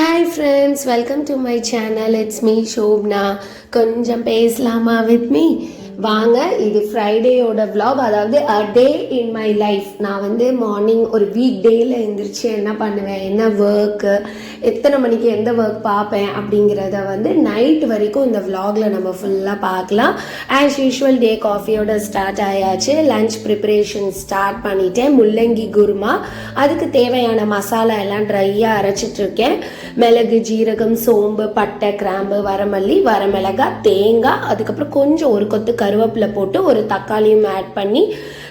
Hi friends welcome to my channel it's me Shobana கொஞ்சம் பேசலாமா with me வாங்க இது ஃப்ரைடேயோட வ்ளாக் அதாவது a day in my life நான் வந்து மார்னிங் ஒரு வீக் டேயில் எழுந்திரிச்சு என்ன பண்ணுவேன்? என்ன ஒர்க்கு எத்தனை மணிக்கு எந்த ஒர்க் பார்ப்பேன்? அப்படிங்கிறத வந்து நைட் வரைக்கும் இந்த வ்ளாகில் நம்ம ஃபுல்லாக பார்க்கலாம். ஆஸ் யூஷுவல் டே காஃபியோட ஸ்டார்ட் ஆயாச்சு. லஞ்ச் ப்ரிப்பரேஷன் ஸ்டார்ட் பண்ணிட்டேன். முள்ளங்கி குருமா. அதுக்கு தேவையான மசாலா எல்லாம் ட்ரையாக அரைச்சிட்ருக்கேன் மிளகு ஜீரகம் சோம்பு பட்டை கிராம்பு வரமல்லி வரமிளகாய் தேங்காய் அதுக்கப்புறம் கொஞ்சம் ஒரு கொத்து கருவேப்பிலை போட்டு ஒரு தக்காளியும் ஆட் பண்ணி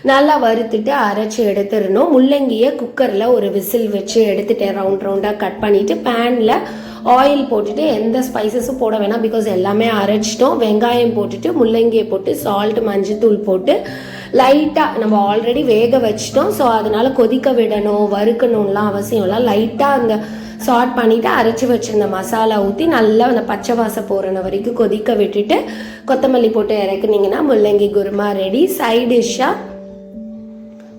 நல்லா வறுத்துட்டு அரைச்சி எடுத்துடணும். முள்ளங்கியை குக்கரில் ஒரு விசில் வச்சு எடுத்துட்டேன் ரவுண்ட் ரவுண்டாக கட் பண்ணிவிட்டு பேனில் ஆயில் போட்டுட்டு எந்த ஸ்பைசஸும் போட வேணாம் பிகாஸ் எல்லாமே அரைச்சிட்டோம். வெங்காயம் போட்டுட்டு முள்ளங்கியை போட்டு சால்ட் மஞ்சத்தூள் போட்டு லைட்டாக நம்ம ஆல்ரெடி வேக வச்சிட்டோம். ஸோ அதனால கொதிக்க விடணும் வறுக்கணும்லாம் அவசியம் இல்லை. லைட்டாக அந்த சாட் பண்ணிவிட்டு அரைச்சி வச்சுருந்த மசாலா ஊற்றி நல்லா அந்த பச்சை வாசம் போகிறன வரைக்கும் கொதிக்க விட்டுட்டு கொத்தமல்லி போட்டு இறக்குனீங்கன்னா முள்ளங்கி குருமா ரெடி சைட் டிஷ்ஷாக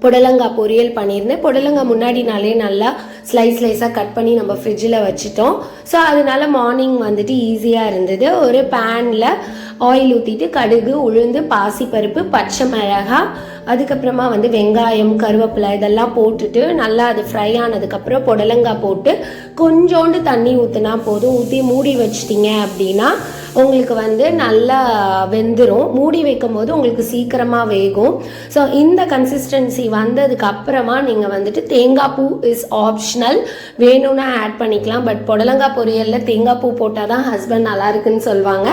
புடலங்காய் பொரியல் பண்ணியிருந்தேன். புடலங்காய் முன்னாடி நாளே நல்லா ஸ்லைஸ் ஸ்லைஸாக கட் பண்ணி நம்ம ஃப்ரிட்ஜில் வச்சுட்டோம். ஸோ அதனால மார்னிங் வந்துட்டு ஈஸியாக இருந்தது. ஒரு பேனில் ஆயில் ஊற்றிட்டு கடுகு உளுந்து பாசிப்பருப்பு பச்சை மிளகாய் அதுக்கப்புறமா வந்து வெங்காயம் கருவேப்பிலை இதெல்லாம் போட்டுட்டு நல்லா அது ஃப்ரை ஆனதுக்கப்புறம் புடலங்காய் போட்டு கொஞ்சோண்டு தண்ணி ஊற்றினா போதும். ஊற்றி மூடி வச்சிட்டிங்க அப்படின்னா உங்களுக்கு வந்து நல்லா வெந்துடும் மூடி வைக்கும் போது உங்களுக்கு சீக்கிரமாக வேகும். ஸோ இந்த கன்சிஸ்டன்சி வந்ததுக்கு அப்புறமா நீங்கள் வந்துட்டு தேங்காய் பூ இஸ் ஆப்ஷனல் வேணும்னா ஆட் பண்ணிக்கலாம். பட் புடலங்காய் பொரியலில் தேங்காய் பூ போட்டால் தான் ஹஸ்பண்ட் நல்லா இருக்குன்னு சொல்லுவாங்க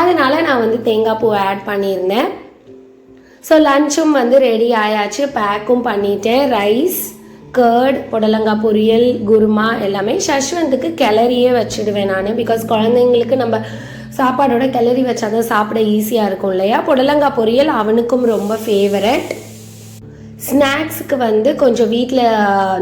அதனால நான் வந்து தேங்காய் பூ ஆட் பண்ணியிருந்தேன். ஸோ லஞ்சும் வந்து ரெடி ஆயாச்சு. பேக்கும் பண்ணிட்டேன். ரைஸ் கர்ட் புடலங்காய் பொரியல் குருமா எல்லாமே. சஷ்வந்துக்கு கிளறியே வச்சுடுவேன் நான். பிகாஸ் குழந்தைங்களுக்கு நம்ம சாப்பாடோட கிளறி வச்சாதான் சாப்பிட ஈஸியாக இருக்கும் இல்லையா? புடலங்காய் பொரியல் அவனுக்கும் ரொம்ப ஃபேவரட் ஸ்நாக்ஸுக்கு வந்து கொஞ்சம் வீட்டில்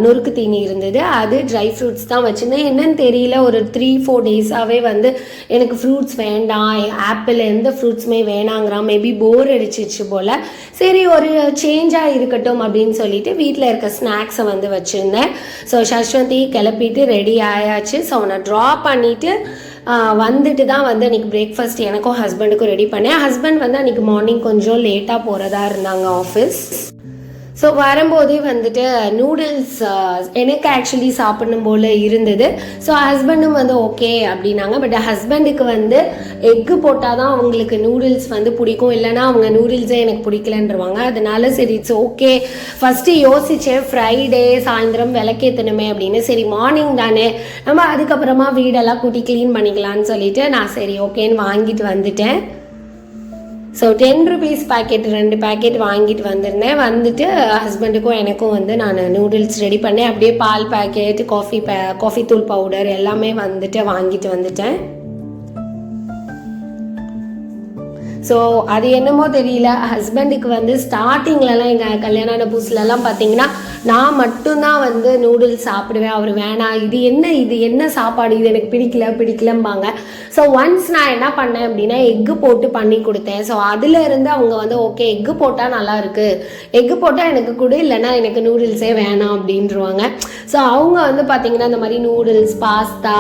நொறுக்கு தீனி இருந்தது. அது ட்ரை ஃப்ரூட்ஸ் தான் வச்சுருந்தேன். என்னன்னு தெரியல. ஒரு த்ரீ ஃபோர் டேஸாகவே வந்து எனக்கு ஃப்ரூட்ஸ் வேண்டாம். ஆப்பிள் எந்த ஃப்ரூட்ஸுமே வேணாங்கிறான். மேபி போர் அடிச்சிச்சு போல். சரி ஒரு சேஞ்சாக இருக்கட்டும் அப்படின்னு சொல்லிட்டு வீட்டில் இருக்க ஸ்நாக்ஸை வந்து வச்சுருந்தேன். ஸோ சஷ்வந்தி கிளப்பிட்டு ரெடி ஆயாச்சு. ஸோ அவனை ட்ரா பண்ணிவிட்டு வந்துட்டு தான் வந்து அன்றைக்கி பிரேக்ஃபாஸ்ட் எனக்கும் ஹஸ்பண்டுக்கும் ரெடி பண்ணேன். ஹஸ்பண்ட் வந்து அன்றைக்கி மார்னிங் கொஞ்சம் லேட்டாக போகிறதா இருந்தாங்க ஆஃபீஸ் ஸோ வரும்போதே வந்துட்டு uh, நூடுல்ஸ் uh, எனக்கு ஆக்சுவலி சாப்பிடணும் போல் இருந்தது. ஸோ ஹஸ்பண்டும் வந்து ஓகே அப்படின்னாங்க. பட் ஹஸ்பண்டுக்கு வந்து எக்கு போட்டால் தான் அவங்களுக்கு நூடுல்ஸ் வந்து பிடிக்கும். இல்லைனா அவங்க நூடுல்ஸே எனக்கு பிடிக்கலன்றவாங்க. அதனால சரி இட்ஸ் ஓகே ஃபஸ்ட்டு யோசித்தேன் ஃப்ரைடே சாயந்தரம் விளக்கேற்றணுமே அப்படின்னு. சரி மார்னிங் தானே. நம்ம அதுக்கப்புறமா வீடெல்லாம் கூட்டி க்ளீன் பண்ணிக்கலான்னு சொல்லிட்டு நான் சரி ஓகேன்னு வாங்கிட்டு வந்துட்டேன். ஸோ டென் ருபீஸ் பேக்கெட் ரெண்டு பேக்கெட் வாங்கிட்டு வந்திருந்தேன். வந்துட்டு ஹஸ்பண்டுக்கும் எனக்கும் வந்து நான் நூடுல்ஸ் ரெடி பண்ணேன். அப்படியே பால் பேக்கெட் காஃபி பே காஃபி தூள் பவுடர் எல்லாமே வந்துட்டு வாங்கிட்டு வந்துட்டேன். ஸோ அது என்னமோ தெரியல. ஹஸ்பண்டுக்கு வந்து ஸ்டார்டிங்லலாம் எங்கள் கல்யாணம் ஆன புதுசுலலாம் பார்த்தீங்கன்னா நான் மட்டும்தான் வந்து நூடுல்ஸ் சாப்பிடுவேன். அவர் வேணாம். இது என்ன இது என்ன சாப்பாடு? இது எனக்கு பிடிக்கல பிடிக்கலம்பாங்க. ஸோ ஒன்ஸ் நான் என்ன பண்ணேன் அப்படின்னா எக்கு போட்டு பண்ணி கொடுத்தேன். ஸோ அதுலேருந்து அவங்க வந்து ஓகே எக்கு போட்டால் நல்லா இருக்குது எக்கு போட்டால் எனக்கு கொடு. இல்லைன்னா எனக்கு நூடுல்ஸே வேணாம் அப்படின்றவாங்க ஸோ அவங்க வந்து பார்த்தீங்கன்னா இந்த மாதிரி நூடுல்ஸ் பாஸ்தா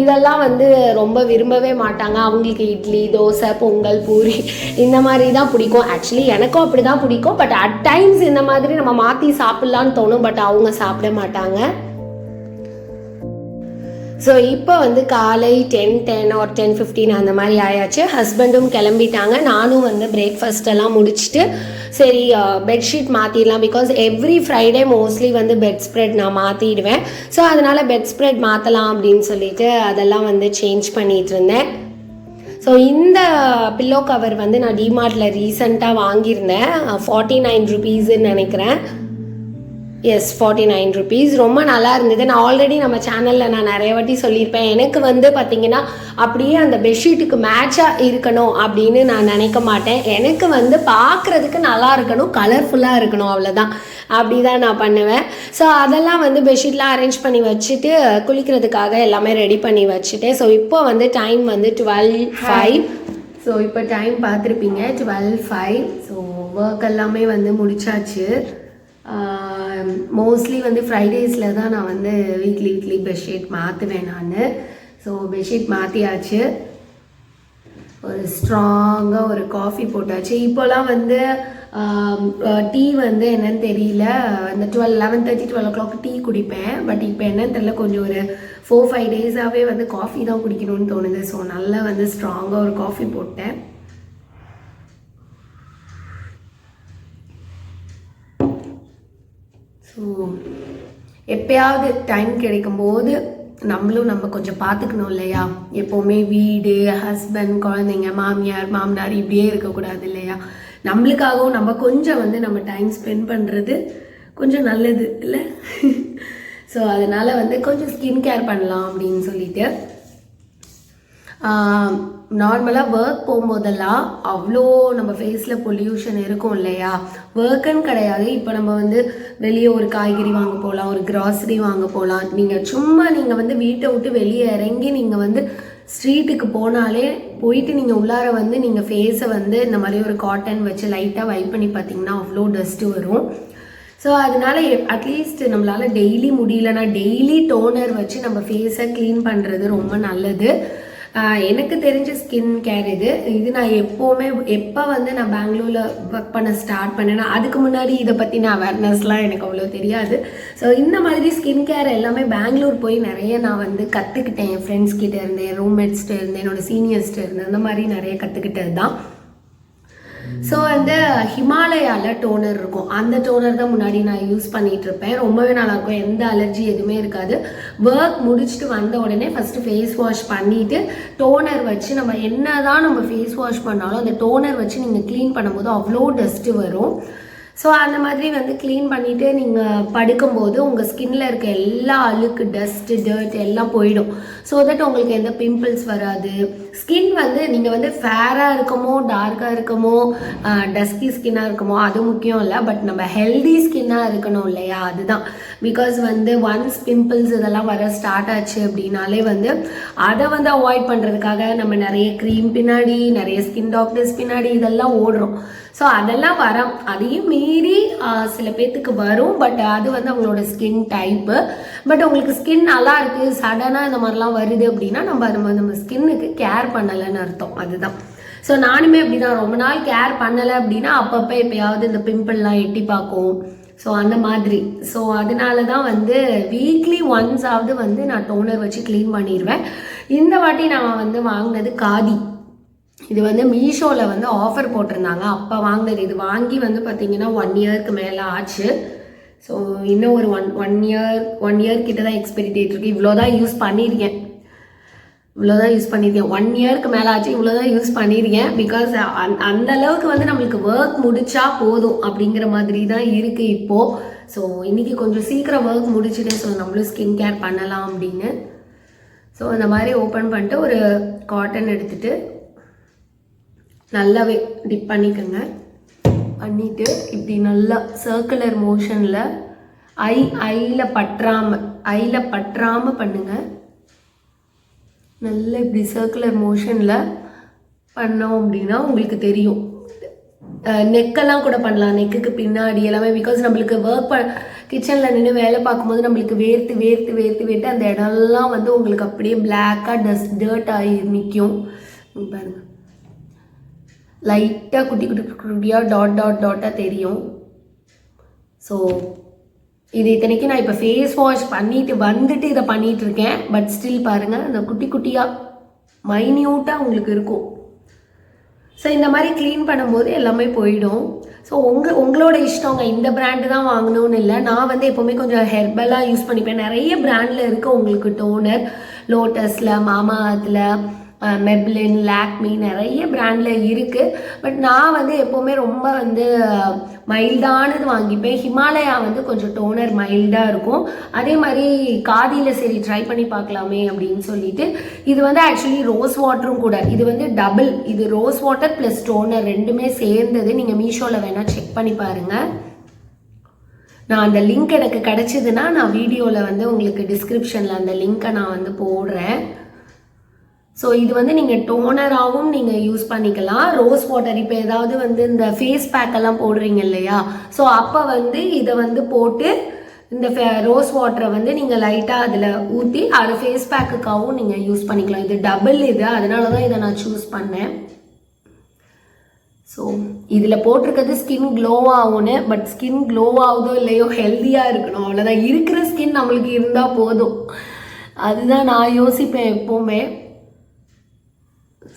இதெல்லாம் வந்து ரொம்ப விரும்பவே மாட்டாங்க. அவங்களுக்கு இட்லி தோசை பொங்கல் பூரி இந்த மாதிரி தான் பிடிக்கும். ஆக்சுவலி எனக்கும் அப்படி தான் பிடிக்கும். பட் அட் டைம்ஸ் இந்த மாதிரி நம்ம மாற்றி சாப்பிட்லான்னு தோணும். பட் அவங்க சாப்பிட மாட்டாங்க. ஸோ இப்போ வந்து காலை ten ten or ten fifteen அந்த மாதிரி ஆயாச்சு. ஹஸ்பண்டும் கிளம்பிட்டாங்க. நானும் வந்து பிரேக்ஃபாஸ்ட் எல்லாம் முடிச்சுட்டு சரி பெட்ஷீட் மாற்றிடலாம் பிகாஸ் எவ்ரி ஃப்ரைடே மோஸ்ட்லி வந்து பெட் ஸ்ப்ரெட் நான் மாற்றிடுவேன் ஸோ அதனால் பெட் ஸ்ப்ரெட் மாற்றலாம் அப்படின்னு சொல்லிட்டு அதெல்லாம் வந்து சேஞ்ச் பண்ணிகிட்டு இருந்தேன். ஸோ இந்த பில்லோ கவர் வந்து நான் டிமார்ட்டில் ரீசண்டாக வாங்கியிருந்தேன். ஃபார்ட்டி நைன் ருபீஸ்ன்னு நினைக்கிறேன். எஸ் ஃபார்ட்டி நைன் ருபீஸ் ரொம்ப நல்லா இருந்தது. நான் ஆல்ரெடி நம்ம சேனலில் நான் நிறைய வாட்டி சொல்லியிருப்பேன். எனக்கு வந்து பார்த்தீங்கன்னா அப்படியே அந்த பெட்ஷீட்டுக்கு மேட்சாக இருக்கணும் அப்படின்னு நான் நினைக்க மாட்டேன். எனக்கு வந்து பார்க்குறதுக்கு நல்லா இருக்கணும் கலர்ஃபுல்லாக இருக்கணும் அவ்வளோதான் அப்படி தான் நான் பண்ணுவேன். ஸோ அதெல்லாம் வந்து பெட்ஷீட்லாம் அரேஞ்ச் பண்ணி வச்சுட்டு குளிக்கிறதுக்காக எல்லாமே ரெடி பண்ணி வச்சுட்டேன் ஸோ இப்போ வந்து டைம் வந்து டுவெல் ஃபைவ் ஸோ இப்போ டைம் பார்த்துருப்பீங்க டுவெல் ஃபைவ் ஸோ ஒர்க் எல்லாமே வந்து முடிச்சாச்சு. மோஸ்ட்லி வந்து ஃப்ரைடேஸில் தான் நான் வந்து வீக்லி வீக்லி பெட்ஷீட் மாற்றுவேன் நான். ஸோ பெட்ஷீட் மாற்றியாச்சு ஒரு ஸ்ட்ராங்காக ஒரு காஃபி போட்டாச்சு. இப்போலாம் வந்து டீ வந்து என்னன்னு தெரியல. அந்த twelve eleven thirty twelve o'clock tea குடிப்பேன். பட் இப்போ என்னன்னு தெரியல. கொஞ்சம் ஒரு ஃபோர் ஃபைவ் டேஸாகவே வந்து காஃபி தான் குடிக்கணும்னு தோணுது. ஸோ நல்லா வந்து ஸ்ட்ராங்காக ஒரு காஃபி போட்டேன். ஸோ எப்பயாவது டைம் கிடைக்கும்போது நம்மளும் நம்ம கொஞ்சம் பார்த்துக்கணும் இல்லையா? எப்போவுமே வீடு ஹஸ்பண்ட் குழந்தைங்க மாமியார் மாமனார் இப்படியே இருக்கக்கூடாது இல்லையா? நம்மளுக்காகவும் நம்ம கொஞ்சம் வந்து நம்ம டைம் ஸ்பெண்ட் பண்ணுறது கொஞ்சம் நல்லது இல்லை? ஸோ அதனால் வந்து கொஞ்சம் ஸ்கின் கேர் பண்ணலாம் அப்படின்னு சொல்லிட்டு நார்மலாக ஒர்க் போகும்போதெல்லாம் அவ்வளோ நம்ம ஃபேஸில் பொல்யூஷன் இருக்கும் இல்லையா? ஒர்க்குன்னு கிடையாது. இப்போ நம்ம வந்து வெளியே ஒரு காய்கறி வாங்க போகலாம் ஒரு கிராசரி வாங்க போகலாம். நீங்கள் சும்மா நீங்கள் வந்து வீட்டை விட்டு வெளியே இறங்கி நீங்கள் வந்து ஸ்ட்ரீட்டுக்கு போனாலே போயிட்டு நீங்கள் உள்ளார வந்து நீங்கள் ஃபேஸை வந்து இந்த மாதிரி ஒரு காட்டன் வச்சு லைட்டாக வைப் பண்ணி பார்த்தீங்கன்னா அவ்வளோ டஸ்ட்டு வரும். ஸோ அதனால அட்லீஸ்ட் நம்மளால் டெய்லி முடியலன்னா டெய்லி டோனர் வச்சு நம்ம ஃபேஸை க்ளீன் பண்ணுறது ரொம்ப நல்லது. எனக்கு தெரிஞ்ச ஸ்கின் கேர் இது. இது நான் எப்போவுமே எப்போ வந்து நான் பெங்களூரில் ஒர்க் பண்ண ஸ்டார்ட் பண்ணேன்னா அதுக்கு முன்னாடி இதை பற்றின அவேர்னஸ்லாம் எனக்கு அவ்வளோ தெரியாது. ஸோ இந்த மாதிரி ஸ்கின் கேர் எல்லாமே பெங்களூர் போய் நிறைய நான் வந்து கற்றுக்கிட்டேன் என் ஃப்ரெண்ட்ஸ் கிட்டே இருந்தேன் ரூம்மேட்ஸ்கிட்ட இருந்தேன் என்னோட சீனியர்ஸ்கிட்ட இருந்தேன். அந்த மாதிரி நிறைய கற்றுக்கிட்டது தான் ஸோ வந்து ஹிமாலயாவில் டோனர் இருக்கும். அந்த டோனர் தான் முன்னாடி நான் யூஸ் பண்ணிகிட்டு இருப்பேன் ரொம்பவே நல்லா இருக்கும் எந்த அலர்ஜி எதுவுமே இருக்காது. ஒர்க் முடிச்சுட்டு வந்த உடனே ஃபஸ்ட்டு ஃபேஸ் வாஷ் பண்ணிவிட்டு டோனர் வச்சு நம்ம என்ன தான் நம்ம ஃபேஸ் வாஷ் பண்ணாலும் அந்த டோனர் வச்சு நீங்கள் க்ளீன் பண்ணும்போது அவ்வளோ டஸ்ட்டு வரும். ஸோ அந்த மாதிரி வந்து க்ளீன் பண்ணிவிட்டு நீங்கள் படுக்கும்போது உங்கள் ஸ்கின்னில் இருக்க எல்லா அழுக்கு டஸ்ட்டு டர்ட் எல்லாம் போயிடும். ஸோ தட் உங்களுக்கு எந்த பிம்பிள்ஸ் வராது. ஸ்கின் வந்து நீங்கள் வந்து ஃபேராக இருக்கமோ டார்க்காக இருக்கமோ டஸ்கி ஸ்கின்னாக இருக்குமோ அது முக்கியம் இல்லை. பட் நம்ம ஹெல்தி ஸ்கின்னாக இருக்கணும் இல்லையா? அதுதான். பிகாஸ் வந்து ஒன்ஸ் பிம்பிள்ஸ் இதெல்லாம் வர ஸ்டார்ட் ஆச்சு அப்படின்னாலே வந்து அதை வந்து அவாய்ட் பண்ணுறதுக்காக நம்ம நிறைய க்ரீம் பின்னாடி நிறைய ஸ்கின் டாக்டர்ஸ் பின்னாடி இதெல்லாம் ஓடுறோம். ஸோ அதெல்லாம் வர அதையும் மீறி சில பேர்த்துக்கு வரும். பட் அது வந்து அவங்களோட ஸ்கின் டைப்பு பட் உங்களுக்கு ஸ்கின் நல்லா இருக்குது சடனாக இந்த மாதிரிலாம் வருது அப்படின்னா நம்ம நம்ம நம்ம ஸ்கின்னுக்கு கேர் பண்ணலைன்னு அர்த்தம். அதுதான். ஸோ நானுமே அப்படிதான். ரொம்ப நாள் கேர் பண்ணலை அப்படின்னா அப்பப்போ எப்பயாவது இந்த பிம்பிள்லாம் எட்டி பார்க்கும். ஸோ அந்த மாதிரி. ஸோ அதனால தான் வந்து வீக்லி ஒன்ஸாவது வந்து நான் டோனர் வச்சு க்ளீன் பண்ணிடுவேன் இந்த வாட்டி நான் வந்து வாங்கினது காதி. இது வந்து மீஷோவில் வந்து ஆஃபர் போட்டிருந்தாங்க. அப்போ வாங்கினது. இது வாங்கி வந்து பார்த்தீங்கன்னா ஒன் இயர்க்கு மேலே ஆச்சு. ஸோ இன்னும் ஒரு one one year one year கிட்ட தான் எக்ஸ்பெரி டேட் இருக்குது இவ்வளோ தான் யூஸ் பண்ணியிருக்கேன் இவ்வளோ தான் யூஸ் பண்ணியிருக்கேன் ஒன் இயர்க்கு மேலே ஆச்சு. இவ்வளோ தான் யூஸ் பண்ணியிருக்கேன் பிகாஸ் அந் அந்த அளவுக்கு வந்து நம்மளுக்கு ஒர்க் முடிச்சா போதும் அப்படிங்கிற மாதிரி தான் இருக்குது இப்போது ஸோ இன்றைக்கி கொஞ்சம் சீக்கிரம் ஒர்க் முடிச்சுட்டேன் ஸோ நம்மளும் ஸ்கின் கேர் பண்ணலாம் அப்படின்னு. ஸோ இந்த மாதிரி ஓப்பன் பண்ணிட்டு ஒரு காட்டன் எடுத்துகிட்டு நல்லாவே டிப் பண்ணிக்கோங்க. பண்ணிட்டு இப்படி நல்லா சர்க்குலர் மோஷனில் ஐ ஐயில் பற்றாமல் ஐயில் பற்றாமல் பண்ணுங்கள் நல்லா இப்படி சர்க்குலர் மோஷனில் பண்ணோம் அப்படின்னா உங்களுக்கு தெரியும். நெக்கெல்லாம் கூட பண்ணலாம். நெக்குக்கு பின்னாடி எல்லாமே பிகாஸ் நம்மளுக்கு ஒர்க் ப கிச்சனில் நின்று வேலை பார்க்கும்போது நம்மளுக்கு வேர்த்து வேர்த்து வேர்த்து வேர்த்து அந்த இடம்லாம் வந்து உங்களுக்கு அப்படியே பிளாக்காக டஸ்ட் டர்ட் ஆகி நிற்கும் பாருங்கள் லைட்டாக குட்டி குட்டி குட்டி குட்டியாக டாட் டாட் டாட்டாக தெரியும். ஸோ இது இத்தனைக்கும் நான் இப்போ ஃபேஸ் வாஷ் பண்ணிட்டு வந்துட்டு இதை பண்ணிட்டு இருக்கேன். பட் ஸ்டில் பாருங்கள் அந்த குட்டி குட்டியாக மைன்யூட்டாக உங்களுக்கு இருக்கும். ஸோ இந்த மாதிரி க்ளீன் பண்ணும்போது எல்லாமே போயிடும். ஸோ உங்கள் உங்களோட இஷ்டங்க இந்த பிராண்டு தான் வாங்கணும்னு இல்லை. நான் வந்து எப்போவுமே கொஞ்சம் ஹெர்பலாக யூஸ் பண்ணிப்பேன். நிறைய பிராண்டில் இருக்குது உங்களுக்கு டோனர் லோட்டஸில் மாமா அதில் மெப்ளின் லாக்மி நிறைய பிராண்டில் இருக்குது பட் நான் வந்து எப்போவுமே ரொம்ப வந்து மைல்டானது வாங்கிப்பேன். ஹிமாலயா வந்து கொஞ்சம் டோனர் மைல்டாக இருக்கும். அதே மாதிரி காதியில் சரி ட்ரை பண்ணி பார்க்கலாமே அப்படின்னு சொல்லிட்டு இது வந்து ஆக்சுவலி ரோஸ் வாட்டரும் கூட. இது வந்து டபுள் இது ரோஸ் வாட்டர் ப்ளஸ் டோனர் ரெண்டுமே சேர்ந்தது. நீங்கள் மீஷோவில் வேணால் செக் பண்ணி பாருங்கள் நான் அந்த லிங்க் எனக்கு கிடச்சிதுன்னா நான் வீடியோவில் வந்து உங்களுக்கு டிஸ்கிரிப்ஷனில் அந்த லிங்க்கை நான் வந்து போடுறேன். ஸோ இது வந்து நீங்கள் டோனராகவும் நீங்கள் யூஸ் பண்ணிக்கலாம். ரோஸ் வாட்டர் இப்போ ஏதாவது வந்து இந்த ஃபேஸ் பேக்கெல்லாம் போடுறீங்க இல்லையா? ஸோ அப்போ வந்து இதை வந்து போட்டு இந்த ரோஸ் வாட்டரை வந்து நீங்கள் லைட்டாக அதில் ஊற்றி அதை ஃபேஸ் பேக்குக்காகவும் நீங்கள் யூஸ் பண்ணிக்கலாம். இது டபுள் இது. அதனால தான் இதை நான் சூஸ் பண்ணேன். ஸோ இதில் போட்டிருக்கிறது ஸ்கின் க்ளோ ஆகும்னு பட் ஸ்கின் க்ளோ ஆகுதோ இல்லையோ ஹெல்த்தியாக இருக்கணும். அவ்வளோதான் இருக்கிற ஸ்கின் நம்மளுக்கு இருந்தால் போதும். அதுதான் நான் யோசிப்பேன் எப்போவுமே.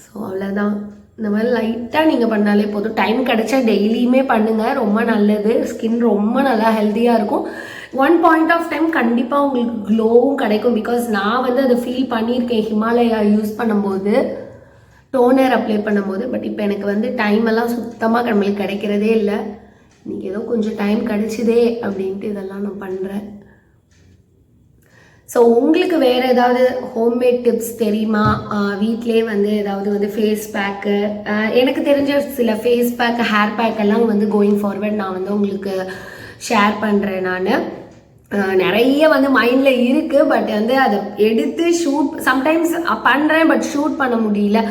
ஸோ அவ்வளோதான் இந்த மாதிரி லைட்டாக நீங்கள் பண்ணாலே போதும். டைம் கிடைச்சா டெய்லியுமே பண்ணுங்கள் ரொம்ப நல்லது. ஸ்கின் ரொம்ப நல்லா ஹெல்த்தியாக இருக்கும். ஒன் பாயிண்ட் ஆஃப் டைம் கண்டிப்பாக உங்களுக்கு க்ளோவும் கிடைக்கும். பிகாஸ் நான் வந்து அதை ஃபீல் பண்ணியிருக்கேன். ஹிமாலயா யூஸ் பண்ணும்போது டோனர் அப்ளை பண்ணும்போது. பட் இப்போ எனக்கு வந்து டைம் எல்லாம் சுத்தமாக நம்மளுக்கு கிடைக்கிறதே இல்லை. இன்றைக்கி ஏதோ கொஞ்சம் டைம் கிடைச்சிதே அப்படின்ட்டு இதெல்லாம் நான் பண்ணுறேன் ஸோ உங்களுக்கு வேறு ஏதாவது ஹோம்மேட் டிப்ஸ் தெரியுமா? வீட்டிலே வந்து ஏதாவது வந்து ஃபேஸ் பேக்கு எனக்கு தெரிஞ்ச சில ஃபேஸ் பேக் ஹேர் பேக் எல்லாம் வந்து கோயிங் ஃபார்வர்ட் நான் வந்து உங்களுக்கு ஷேர் பண்ணுறேன் நான். நிறைய வந்து மைண்டில் இருக்குது பட் வந்து அதை எடுத்து ஷூட் சம்டைம்ஸ் பண்ணுறேன் பட் ஷூட் பண்ண முடியல.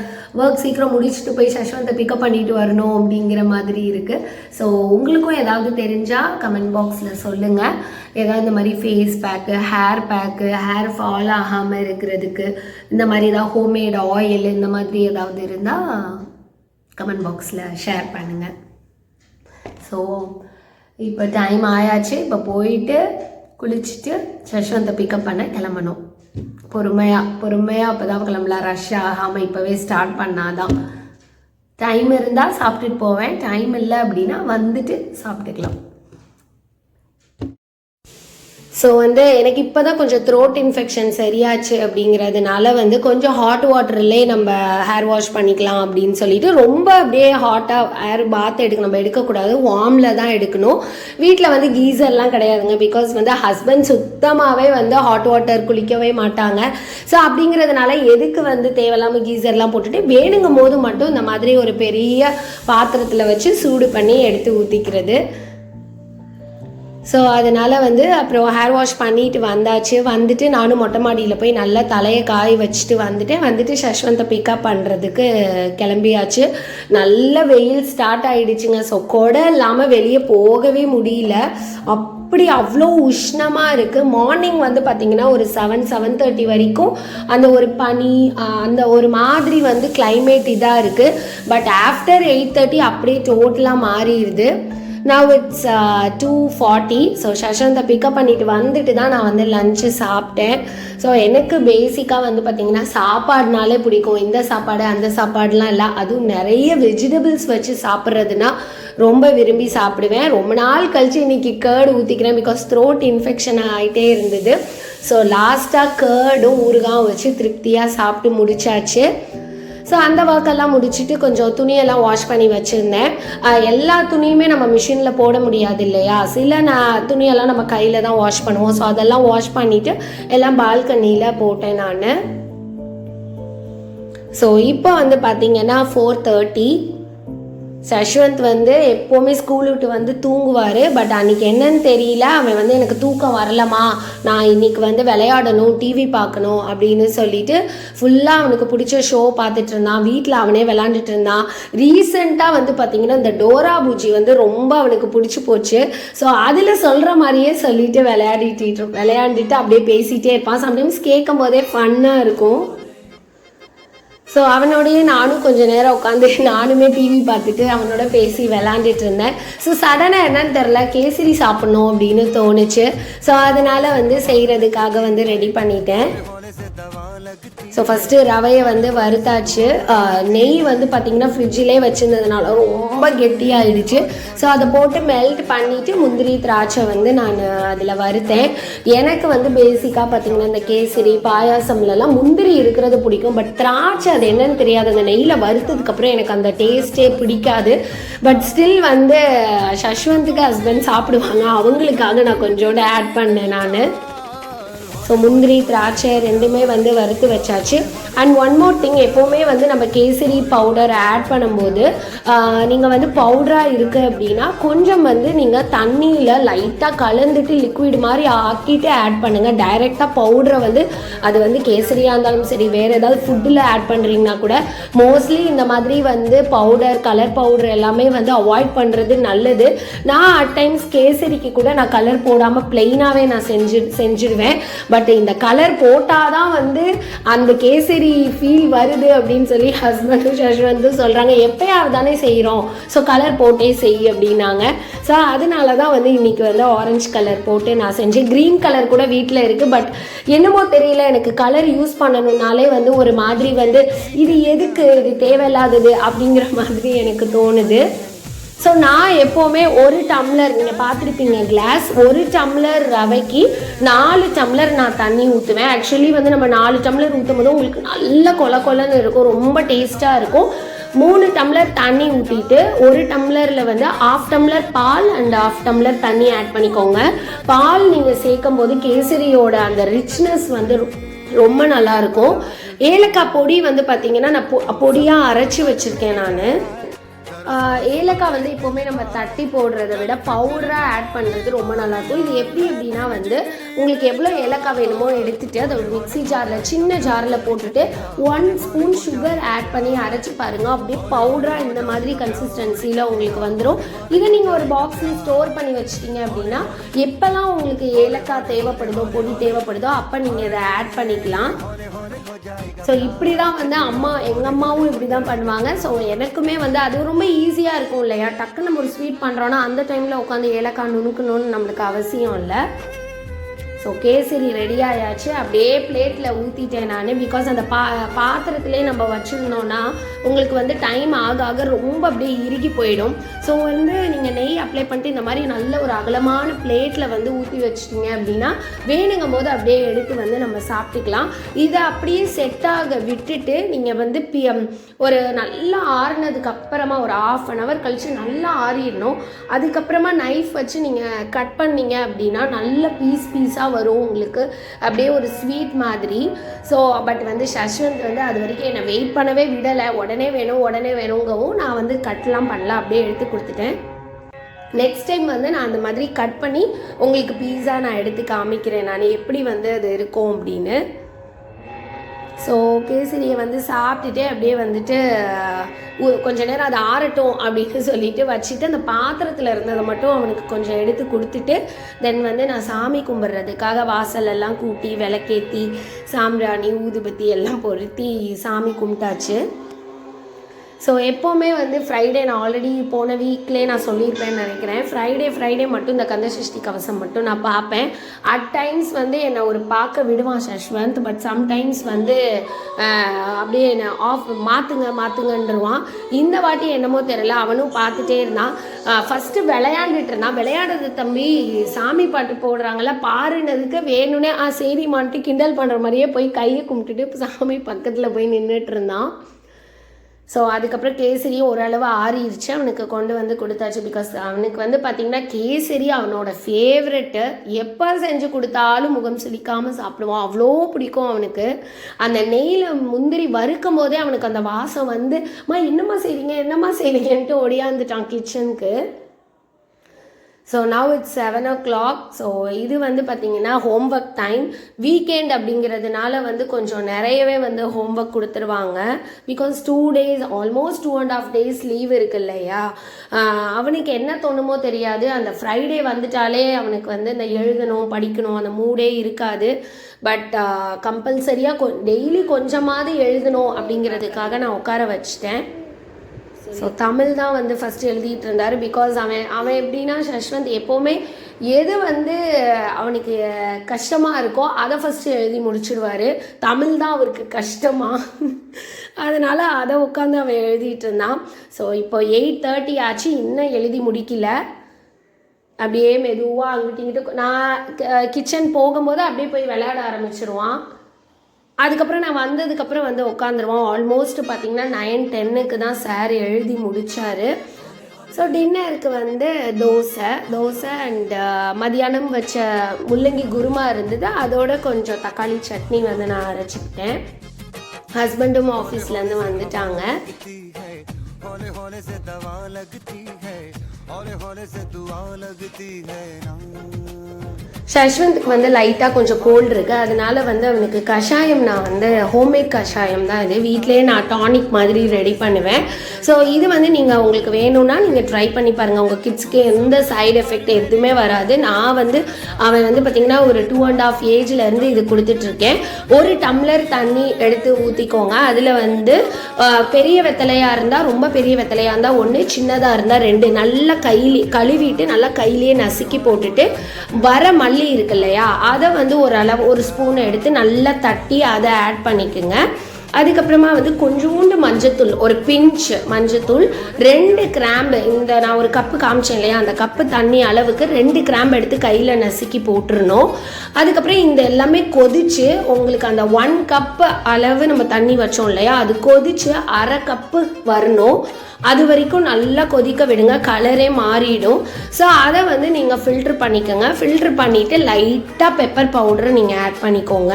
ஒர்க் சீக்கிரம் முடிச்சுட்டு போய் சஷ்வந்தை பிக்கப் பண்ணிட்டு வரணும் அப்படிங்கிற மாதிரி இருக்குது ஸோ உங்களுக்கும் ஏதாவது தெரிஞ்சால் கமெண்ட் பாக்ஸில் சொல்லுங்கள் ஏதாவது இந்த மாதிரி face pack hair pack hair fall ஆகாமல் இருக்கிறதுக்கு இந்த மாதிரி ஏதாவது ஹோம்மேட் ஆயில் இந்த மாதிரி ஏதாவது இருந்தால் கமெண்ட் பாக்ஸில் ஷேர் பண்ணுங்கள் ஸோ இப்போ டைம் ஆயாச்சு. இப்போ போயிட்டு குளிச்சுட்டு சஷ்வந்தை பிக்கப் பண்ண கிளம்பணும். பொறுமையாக பொறுமையாக அப்போ தான் கிளம்பலாம் ரஷ் ஆகாமல் இப்போவே ஸ்டார்ட் பண்ணாதான். டைம் இருந்தால் சாப்பிட்டுட்டு போவேன். டைம் இல்லை அப்படின்னா வந்துட்டு சாப்பிட்டுக்கலாம். ஸோ வந்து எனக்கு இப்போ தான் கொஞ்சம் த்ரோட் இன்ஃபெக்ஷன் சரியாச்சு அப்படிங்கிறதுனால வந்து கொஞ்சம் ஹாட் வாட்டர்லேயே நம்ம ஹேர் வாஷ் பண்ணிக்கலாம் அப்படின்னு சொல்லிட்டு ரொம்ப அப்படியே ஹாட்டாக ஹேர் பாத் எடுக்க நம்ம எடுக்கக்கூடாது. வார்மில் தான் எடுக்கணும். வீட்டில் வந்து கீசர்லாம் கிடையாதுங்க. பிகாஸ் வந்து ஹஸ்பண்ட் சுத்தமாகவே வந்து ஹாட் வாட்டர் குளிக்கவே மாட்டாங்க. ஸோ அப்படிங்கிறதுனால எதுக்கு வந்து தேவையில்லாமல் கீசர்லாம் போட்டுட்டு வேணுங்கும் போது மட்டும் இந்த மாதிரி ஒரு பெரிய பாத்திரத்தில் வச்சு சூடு பண்ணி எடுத்து ஊற்றிக்கிறது ஸோ அதனால் வந்து அப்புறம் ஹேர் வாஷ் பண்ணிட்டு வந்தாச்சு. வந்துட்டு நானும் மொட்டை மாடியில் போய் நல்லா தலையை காய வச்சுட்டு வந்துட்டேன். வந்துட்டு சஷ்வந்தை பிக்கப் பண்ணுறதுக்கு கிளம்பியாச்சு. நல்ல வெயில் ஸ்டார்ட் ஆகிடுச்சுங்க ஸோ கொடை இல்லாமல் வெளியே போகவே முடியல. அப்படி அவ்வளோ உஷ்ணமாக இருக்குது மார்னிங் வந்து பார்த்திங்கன்னா ஒரு செவன் செவன் தேர்ட்டி வரைக்கும் அந்த ஒரு பனி அந்த ஒரு மாதிரி வந்து கிளைமேட் இதாக இருக்குது பட் ஆஃப்டர் எயிட் தேர்ட்டி அப்படியே டோட்டலாக மாறிடுது. Now it's two forty so சஷாந்தை pickup பண்ணிட்டு வந்துட்டு தான் நான் வந்து லஞ்சு சாப்பிட்டேன். ஸோ எனக்கு பேசிக்காக வந்து பார்த்திங்கன்னா சாப்பாடுனாலே பிடிக்கும். இந்த சாப்பாடு அந்த சாப்பாடுலாம் இல்லை. அதுவும் நிறைய வெஜிடபிள்ஸ் வச்சு சாப்பிட்றதுனா ரொம்ப விரும்பி சாப்பிடுவேன். ரொம்ப நாள் கழிச்சு இன்னைக்கு கேர்டு ஊற்றிக்கிறேன் பிகாஸ் த்ரோட் இன்ஃபெக்ஷன் ஆகிட்டே இருந்தது. ஸோ லாஸ்ட்டாக கேர்டும் ஊறுகாயும் வச்சு திருப்தியாக சாப்பிட்டு முடிச்சாச்சு. ஸோ அந்த ஒர்க்கெல்லாம் முடிச்சுட்டு கொஞ்சம் துணியெல்லாம் வாஷ் பண்ணி வச்சுருந்தேன். எல்லா துணியுமே நம்ம மிஷினில் போட முடியாது இல்லையா? சில நான் துணியெல்லாம் நம்ம கையில் தான் வாஷ் பண்ணுவோம். ஸோ அதெல்லாம் வாஷ் பண்ணிவிட்டு எல்லாம் பால்கனியில் போட்டேன் நான். ஸோ இப்போ வந்து பார்த்தீங்கன்னா ஃபோர் தேர்ட்டி சஷ்வந்த் வந்து எப்போவுமே ஸ்கூல் விட்டு வந்து தூங்குவார். பட் அன்றைக்கி என்னன்னு தெரியல. அவன் வந்து எனக்கு தூக்கம் வரலமா நான் இன்னைக்கு வந்து விளையாடணும் டிவி பார்க்கணும் அப்படின்னு சொல்லிட்டு ஃபுல்லாக அவனுக்கு பிடிச்ச ஷோ பார்த்துட்டு இருந்தான். வீட்டில் அவனே விளாண்டுட்டு இருந்தான். ரீசெண்டாக வந்து பார்த்திங்கன்னா இந்த டோரா பூஜி வந்து ரொம்ப அவனுக்கு பிடிச்சி போச்சு. ஸோ அதில் சொல்கிற மாதிரியே சொல்லிட்டு விளையாடிட்டு விளையாண்டுட்டு அப்படியே பேசிகிட்டே இருப்பான். சம்டைம்ஸ் கேட்கும் போதே ஃபன்னாக இருக்கும். ஸோ அவனோடய நானும் கொஞ்ச நேரம் உட்காந்து நானுமே டிவி பார்த்துட்டு அவனோட பேசி விளாண்டுட்டு இருந்தேன். ஸோ சடனாக என்னன்னு தெரில கேசரி சாப்பிட்ணும் அப்படின்னு தோணுச்சு. ஸோ அதனால் வந்து செய்கிறதுக்காக வந்து ரெடி பண்ணிட்டேன். ஸோ ஃபஸ்ட்டு ரவையை வந்து வறுத்தாச்சு. நெய் வந்து பார்த்திங்கன்னா ஃப்ரிட்ஜிலே வச்சுருந்ததுனால ரொம்ப கெட்டியாகிடுச்சு ஸோ அதை போட்டு மெல்ட் பண்ணிவிட்டு முந்திரி திராட்சை வந்து நான் அதில் வறுத்தேன். எனக்கு வந்து பேசிக்காக பார்த்திங்கன்னா இந்த கேசரி பாயாசம்லலாம் முந்திரி இருக்கிறது பிடிக்கும். பட் திராட்சை அது என்னன்னு தெரியாது. அந்த நெய்யில் வறுத்ததுக்கப்புறம் எனக்கு அந்த டேஸ்ட்டே பிடிக்காது. பட் ஸ்டில் வந்து சஷ்வந்துக்கு ஹஸ்பண்ட் சாப்பிடுவாங்க. அவங்களுக்காக நான் கொஞ்சோண்டு ஆட் பண்ணேன் நான். ஸோ முந்திரி திராட்சை ரெண்டுமே வந்து வறுத்து வச்சாச்சு. அண்ட் ஒன் மோர் திங் எப்போவுமே வந்து நம்ம கேசரி பவுடர் ஆட் பண்ணும்போது நீங்கள் வந்து பவுடராக இருக்குது அப்படின்னா கொஞ்சம் வந்து நீங்கள் தண்ணியில் லைட்டாக கலந்துட்டு லிக்விட் மாதிரி ஆக்கிட்டு ஆட் பண்ணுங்கள் டைரெக்டாக பவுடரை வந்து அது வந்து கேசரியாக இருந்தாலும் சரி வேறு ஏதாவது ஃபுட்டில் ஆட் பண்ணுறீங்கன்னா கூட மோஸ்ட்லி இந்த மாதிரி வந்து பவுடர் கலர் பவுடர் எல்லாமே வந்து அவாய்ட் பண்ணுறது நல்லது. நான் அட் டைம்ஸ் கேசரிக்கு கூட நான் கலர் போடாமல் ப்ளெயினாகவே நான் செஞ்சு செஞ்சுடுவேன் பட் இந்த கலர் போட்டால் தான் வந்து அந்த கேசரி ஃபீல் வருது அப்படின்னு சொல்லி ஹஸ்பண்டும் ஷஷ்வந்தும் சொல்கிறாங்க எப்பயாவது தானே செய்கிறோம் ஸோ கலர் போட்டே செய் அப்படின்னாங்க. ஸோ அதனால தான் வந்து இன்னைக்கு வந்து ஆரஞ்சு கலர் போட்டு நான் செஞ்சேன். க்ரீன் கலர் கூட வீட்டில் இருக்குது பட் என்னமோ தெரியல எனக்கு கலர் யூஸ் பண்ணணும்னாலே வந்து ஒரு மாதிரி வந்து இது எதுக்கு இது தேவையில்லாதது அப்படிங்கிற மாதிரி எனக்கு தோணுது. ஸோ நான் எப்போவுமே ஒரு டம்ளர் நீங்கள் பார்த்துருப்பீங்க கிளாஸ் ஒரு டம்ளர் ரவைக்கு நாலு டம்ளர் நான் தண்ணி ஊற்றுவேன் ஆக்சுவலி வந்து நம்ம நாலு டம்ளர் ஊற்றும் போது உங்களுக்கு நல்ல கொல கொலன்னு இருக்கும் ரொம்ப டேஸ்ட்டாக இருக்கும். மூணு டம்ளர் தண்ணி ஊற்றிட்டு ஒரு டம்ளரில் வந்து ஆஃப் டம்ளர் பால் அண்ட் ஆஃப் டம்ளர் தண்ணி ஆட் பண்ணிக்கோங்க. பால் நீங்கள் சேர்க்கும் போது கேசரியோட அந்த ரிச்னஸ் வந்து ரொம்ப நல்லா இருக்கும். ஏலக்காய் பொடி வந்து பார்த்தீங்கன்னா நான் பொ பொடியாக அரைச்சி வச்சுருக்கேன் நான். ஏலக்காய் வந்து எப்போவுமே நம்ம தட்டி போடுறத விட பவுடராக ஆட் பண்ணுறது ரொம்ப நல்லாயிருக்கும். இது எப்படி அப்படின்னா வந்து உங்களுக்கு எவ்வளோ ஏலக்காய் வேணுமோ எடுத்துகிட்டு அதை ஒரு மிக்ஸி ஜாரில் சின்ன ஜாரில் போட்டுட்டு ஒன் ஸ்பூன் சுகர் ஆட் பண்ணி அரைச்சி பாருங்கள் அப்படியே பவுடராக இந்த மாதிரி கன்சிஸ்டன்சியில் உங்களுக்கு வந்துடும் இதை நீங்கள் ஒரு பாக்ஸில் ஸ்டோர் பண்ணி வச்சிட்டிங்க அப்படின்னா எப்போல்லாம் உங்களுக்கு ஏலக்காய் தேவைப்படுதோ பொடி தேவைப்படுதோ அப்போ நீங்கள் இதை ஆட் பண்ணிக்கலாம். ஸோ இப்படி தான் வந்து அம்மா எங்கள் அம்மாவும் இப்படி தான் பண்ணுவாங்க. ஸோ எனக்குமே வந்து அது ரொம்ப ஈஸியாக இருக்கும் இல்லையா? டக்குன்னு நம்ம ஒரு ஸ்வீட் பண்ணுறோன்னா அந்த டைமில் உட்காந்து ஏலக்காய் நுணுக்கணும்னு நம்மளுக்கு அவசியம் இல்லை. ஸோ கேசரி ரெடி ஆயாச்சு. அப்படியே பிளேட்டில் ஊற்றிட்டேன் நான். பிகாஸ் அந்த பா பாத்திரத்திலே நம்ம வச்சுருந்தோன்னா உங்களுக்கு வந்து டைம் ஆக ஆக ரொம்ப அப்படியே இறுகி போயிடும். ஸோ வந்து நீங்கள் நெய் அப்ளை பண்ணிட்டு இந்த மாதிரி நல்ல ஒரு அகலமான பிளேட்டில் வந்து ஊற்றி வச்சிட்டிங்க அப்படின்னா வேணுங்கும் போது அப்படியே எடுத்து வந்து நம்ம சாப்பிட்டுக்கலாம். இதை அப்படியே செட் ஆக விட்டுட்டு நீங்கள் வந்து பி ஒரு நல்லா ஆறுனதுக்கு அப்புறமா ஒரு ஆஃப் அன் ஹவர் கழித்து நல்லா ஆறிடணும். அதுக்கப்புறமா நைஃப் வச்சு நீங்கள் கட் பண்ணீங்க அப்படின்னா நல்ல பீஸ் பீஸாக வரும் உங்களுக்கு. அப்படியே ஒரு ஸ்வீட் மாதிரி. ஸோ பட் வந்து சஷ்வந்த் வந்து அது வரைக்கும் என்னை வெயிட் பண்ணவே விடலை. உடனே வேணும் உடனே வேணுங்கவும் நான் வந்து கட்லாம் பண்ணல. அப்படியே எடுத்து கொடுத்துட்டேன். நெக்ஸ்ட் டைம் வந்து நான் அந்த மாதிரி கட் பண்ணி உங்களுக்கு பீஸா நான் எடுத்து காமிக்கிறேன். நான் எப்படி வந்து அது இருக்கும் அப்படின்னு. ஸோ கேசரியை வந்து சாப்பிட்டுட்டு அப்படியே வந்துட்டு கொஞ்ச நேரம் அது ஆறட்டும் அப்படின்னு சொல்லிட்டு வச்சுட்டு அந்த பாத்திரத்தில் இருந்ததை மட்டும் அவனுக்கு கொஞ்சம் எடுத்து கொடுத்துட்டு தென் வந்து நான் சாமி கும்பிட்றதுக்காக வாசல் எல்லாம் கூட்டி விளக்கேற்றி சாம்பிராணி ஊதுபத்தி எல்லாம் பொருத்தி சாமி கும்பிட்டாச்சு. ஸோ எப்போவுமே வந்து ஃப்ரைடே நான் ஆல்ரெடி போன வீக்லேயே நான் சொல்லியிருப்பேன்னு நினைக்கிறேன். ஃப்ரைடே ஃப்ரைடே மட்டும் இந்த கந்தசஷ்டி கவசம் மட்டும் நான் பார்ப்பேன். அட் டைம்ஸ் வந்து என்னை ஒரு பார்க்க விடுவான் சஷ்வந்த் பட் சம்டைம்ஸ் வந்து அப்படியே என்னை ஆஃப் மாற்றுங்க மாற்றுங்கன்றுவான் இந்த வாட்டி என்னமோ தெரியல அவனும் பார்த்துட்டே இருந்தான். ஃபஸ்ட்டு விளையாண்டுட்டு இருந்தான் விளையாடுறது தம்பி சாமி பாட்டு போடுறாங்கள பாருனதுக்கு வேணும்னே ஆ சரிம்மான்ட்டு கிண்டல் பண்ணுற மாதிரியே போய் கையை கும்பிட்டுட்டு சாமி பக்கத்தில் போய் நின்றுட்டு இருந்தான். ஸோ அதுக்கப்புறம் கேசரியும் ஓரளவு ஆறிடுச்சு. அவனுக்கு கொண்டு வந்து கொடுத்தாச்சு. பிகாஸ் அவனுக்கு வந்து பார்த்திங்கன்னா கேசரி அவனோட ஃபேவரெட்டு எப்போ செஞ்சு கொடுத்தாலும் முகம் சுளிக்காமல் சாப்பிடுவான். அவ்வளோ பிடிக்கும் அவனுக்கு. அந்த நெய்யில் முந்திரி வறுக்கும் போதே அவனுக்கு அந்த வாசம் வந்து அம்மா என்னம்மா செய்வீங்க என்னம்மா செய்வீங்கன்ட்டு ஒடியாந்துட்டான் கிச்சனுக்கு so now it's seven o'clock so இது வந்து பார்த்திங்கன்னா ஹோம்ஒர்க் டைம் வீக்கெண்ட் அப்படிங்கிறதுனால வந்து கொஞ்சம் நிறையவே வந்து ஹோம் ஒர்க் கொடுத்துருவாங்க because two days almost two and half days leave இருக்கு இல்லையா? அவனுக்கு என்ன தோணுமோ தெரியாது. அந்த ஃப்ரைடே வந்துட்டாலே அவனுக்கு வந்து இந்த எழுதணும் படிக்கணும் அந்த மூடே இருக்காது. பட் கம்பல்சரியாக கொ டெய்லி கொஞ்சமாவது எழுதணும் அப்படிங்கிறதுக்காக நான் உட்கார வச்சிட்டேன். ஸோ தமிழ் தான் வந்து ஃபஸ்ட்டு எழுதிட்டு இருந்தார். பிகாஸ் அவன் அவன் எப்படின்னா சஷ்வந்த் எப்போவுமே எது வந்து அவனுக்கு கஷ்டமாக இருக்கோ அதை ஃபஸ்ட்டு எழுதி முடிச்சிடுவார். தமிழ் தான் அவருக்கு கஷ்டமாக அதனால் அதை உட்காந்து அவன் எழுதிட்டு இருந்தான். ஸோ இப்போ எயிட் தேர்ட்டி ஆச்சு. இன்னும் எழுதி முடிக்கல. அப்படியே மெதுவாக அங்கிட்டு இங்கிட்டு நான் கிச்சன் போகும்போது அப்படியே போய் விளையாட ஆரம்பிச்சிருவான். அதுக்கப்புறம் நான் வந்ததுக்கப்புறம் வந்து உட்காந்துருவான் ஆல்மோஸ்ட் பார்த்தீங்கன்னா நைன் டென்னுக்கு தான் சார் எழுதி முடிச்சாரு ஸோ டின்னருக்கு வந்து தோசை தோசை அண்ட் மதியானம் வச்ச முள்ளங்கி குருமா இருந்தது அதோட கொஞ்சம் தக்காளி சட்னி வந்து நான் அரைச்சிக்கிட்டேன் ஹஸ்பண்டும் ஆஃபீஸ்லேருந்து வந்துட்டாங்க हौले हौले से दवा लगती है हौले हौले से दुआ लगती है ना ஷஷ்வந்த்க்கு வந்து லைட்டாக கொஞ்சம் கோல்டு இருக்குது அதனால வந்து அவனுக்கு கஷாயம் நான் வந்து ஹோம்மேட் கஷாயம் தான் இது. வீட்டிலே நான் டானிக் மாதிரி ரெடி பண்ணுவேன். ஸோ இது வந்து நீங்கள் உங்களுக்கு வேணும்னா நீங்கள் ட்ரை பண்ணி பாருங்கள் உங்கள் கிட்ஸ்க்கு எந்த சைடு எஃபெக்ட் எதுவுமே வராது. நான் வந்து அவன் வந்து பார்த்திங்கன்னா ஒரு டூ அண்ட் ஆஃப் ஏஜ்லேருந்து இது கொடுத்துட்ருக்கேன் ஒரு டம்ளர் தண்ணி எடுத்து ஊற்றிக்கோங்க அதில் வந்து பெரிய வெத்தலையாக இருந்தால் ரொம்ப பெரிய வெத்தலையாக இருந்தால் ஒன்று சின்னதாக இருந்தால் ரெண்டு. நல்லா கையிலே கழுவிட்டு நல்லா கையிலேயே நசுக்கி போட்டுட்டு வர மல்லி இருக்கு இல்லையா அதை வந்து ஒரு அளவு ஒரு ஸ்பூன் எடுத்து நல்லா தட்டி அதை ஆட் பண்ணிக்கோங்க. அதுக்கப்புறமா வந்து கொஞ்சோண்டு மஞ்சத்தூள் ஒரு பிஞ்ச் மஞ்சத்தூள் ரெண்டு கிராம்பு இந்த நான் ஒரு கப்பு காமிச்சேன் இல்லையா அந்த கப்பு தண்ணி அளவுக்கு ரெண்டு கிராம்பு எடுத்து கையில் நசுக்கி போட்டுருணும் அதுக்கப்புறம் இந்த எல்லாமே கொதிச்சு உங்களுக்கு அந்த ஒன் கப்பு அளவு நம்ம தண்ணி வச்சோம் இல்லையா அது கொதிச்சு அரை கப்பு வரணும். அது வரைக்கும் நல்லா கொதிக்க விடுங்க கலரே மாறிடும். ஸோ அதை வந்து நீங்கள் ஃபில்ட்ரு பண்ணிக்கோங்க. ஃபில்ட்ரு பண்ணிவிட்டு லைட்டாக பெப்பர் பவுடரை நீங்கள் ஆட் பண்ணிக்கோங்க.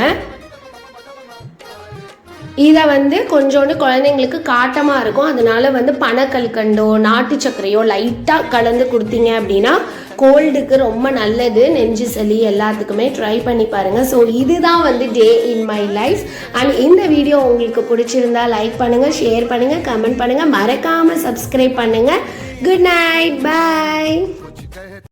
இதை வந்து கொஞ்சோண்டு குழந்தைங்களுக்கு காட்டமாக இருக்கும். அதனால வந்து பனக்கல்கண்டோ நாட்டு சர்க்கரையோ லைட்டாக கலந்து கொடுத்தீங்க அப்படின்னா கோல்டுக்கு ரொம்ப நல்லது. நெஞ்சு சளி எல்லாத்துக்குமே ட்ரை பண்ணி பாருங்கள் ஸோ இதுதான் வந்து day in my life and இந்த வீடியோ உங்களுக்கு பிடிச்சிருந்தா லைக் பண்ணுங்கள் ஷேர் பண்ணுங்கள் கமெண்ட் பண்ணுங்கள் மறக்காமல் சப்ஸ்கிரைப் பண்ணுங்கள் குட் நைட் பை